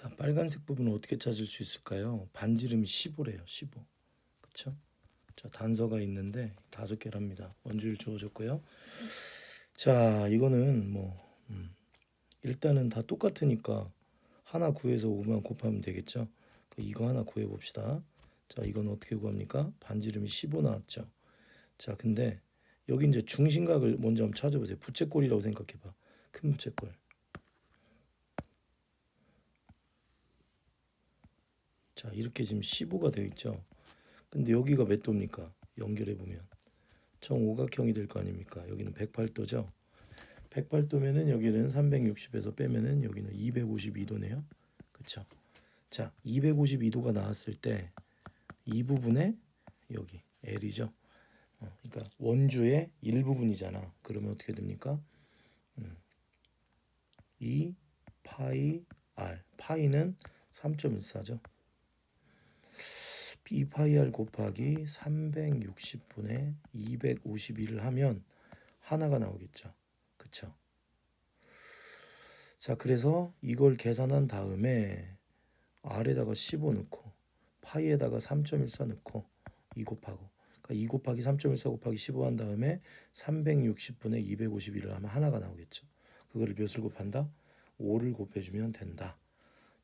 자, 빨간색 부분은 어떻게 찾을 수 있을까요? 반지름이 15래요. 15. 그쵸? 자, 단서가 있는데 다섯 개랍니다. 원주율 주어졌고요. 자, 이거는 뭐 음, 일단은 다 똑같으니까 하나 구해서 5만 곱하면 되겠죠. 그 이거 하나 구해 봅시다. 자, 이건 어떻게 구합니까? 반지름이 15 나왔죠. 자, 근데 여기 이제 중심각을 먼저 한번 찾아보세요. 부채꼴이라고 생각해 봐. 큰 부채꼴. 자, 이렇게 지금 15가 되어 있죠. 근데 여기가 몇 도입니까? 연결해 보면 정오각형이 될 거 아닙니까? 여기는 108도죠. 108도면은 여기는 360에서 빼면은 여기는 252도네요. 그렇죠? 자, 252도가 나왔을 때 이 부분에 여기 L이죠. 어, 그러니까 원주의 일부분이잖아. 그러면 어떻게 됩니까? 음, 2 파이 R. 파이는 3.14죠. 2 파이 R 곱하기 360분의 251을 하면 하나가 나오겠죠. 그쵸? 자, 그래서 이걸 계산한 다음에 R에다가 15 넣고 파이에다가 3.14 넣고 2 곱하고 그러니까 2 곱하기 3.14 곱하기 15 한 다음에 360분의 251을 하면 하나가 나오겠죠. 그거를 몇을 곱한다? 5를 곱해주면 된다.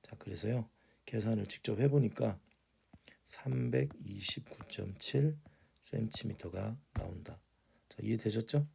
자, 그래서요. 계산을 직접 해보니까 329.7cm가 나온다. 자, 이해되셨죠?